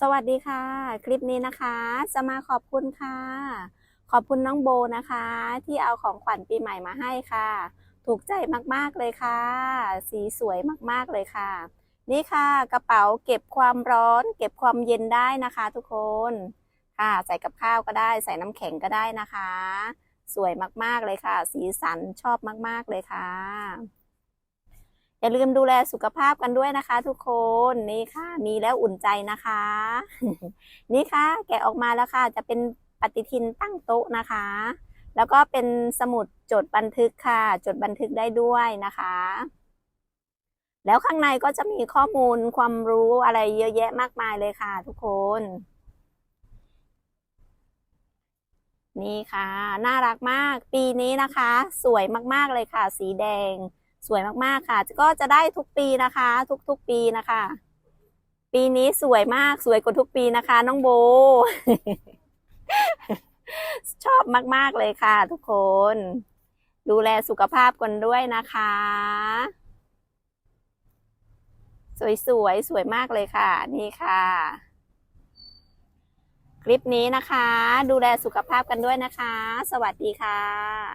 สวัสดีค่ะ คลิปนี้นะคะจะมาขอบคุณค่ะ ขอบคุณน้องโบนะคะ ที่เอาของขวัญปีใหม่มาให้ค่ะ ถูกใจมากๆเลยค่ะ สีสวยมากๆเลยค่ะ นี่ค่ะกระเป๋าเก็บความร้อน เก็บความเย็นได้นะคะ ทุกคนค่ะ ใส่กับข้าวก็ได้ ใส่น้ำแข็งก็ได้นะคะ สวยมากๆเลยค่ะ สีสันชอบมากๆเลยค่ะ อย่าลืมดูแลสุขภาพกันด้วยนะคะ ทุกคนนี่ค่ะ มีแล้วอุ่นใจนะคะ นี่ค่ะ แกะออกมาแล้วค่ะ จะเป็นปฏิทินตั้งโต๊ะนะคะ แล้วก็เป็นสมุดจดบันทึกค่ะ จดบันทึกได้ด้วยนะคะ แล้วข้างในก็จะมีข้อมูลความรู้อะไรเยอะแยะมากมายเลยค่ะ ทุกคนนี่ค่ะ น่ารักมาก ปีนี้นะคะ สวยมากๆเลยค่ะ สีแดง สวยมากๆค่ะ ก็จะได้ทุกปีนะคะ ทุกๆปีนะคะ ปีนี้สวยมากสวยกว่าทุกปีนะคะ น้องโบ ชอบมากๆเลยค่ะ ทุกคน ดูแลสุขภาพกันด้วยนะคะ สวยสวยสวยมากเลยค่ะ นี่ค่ะ คลิปนี้นะคะ ดูแลสุขภาพกันด้วยนะคะ สวัสดีค่ะ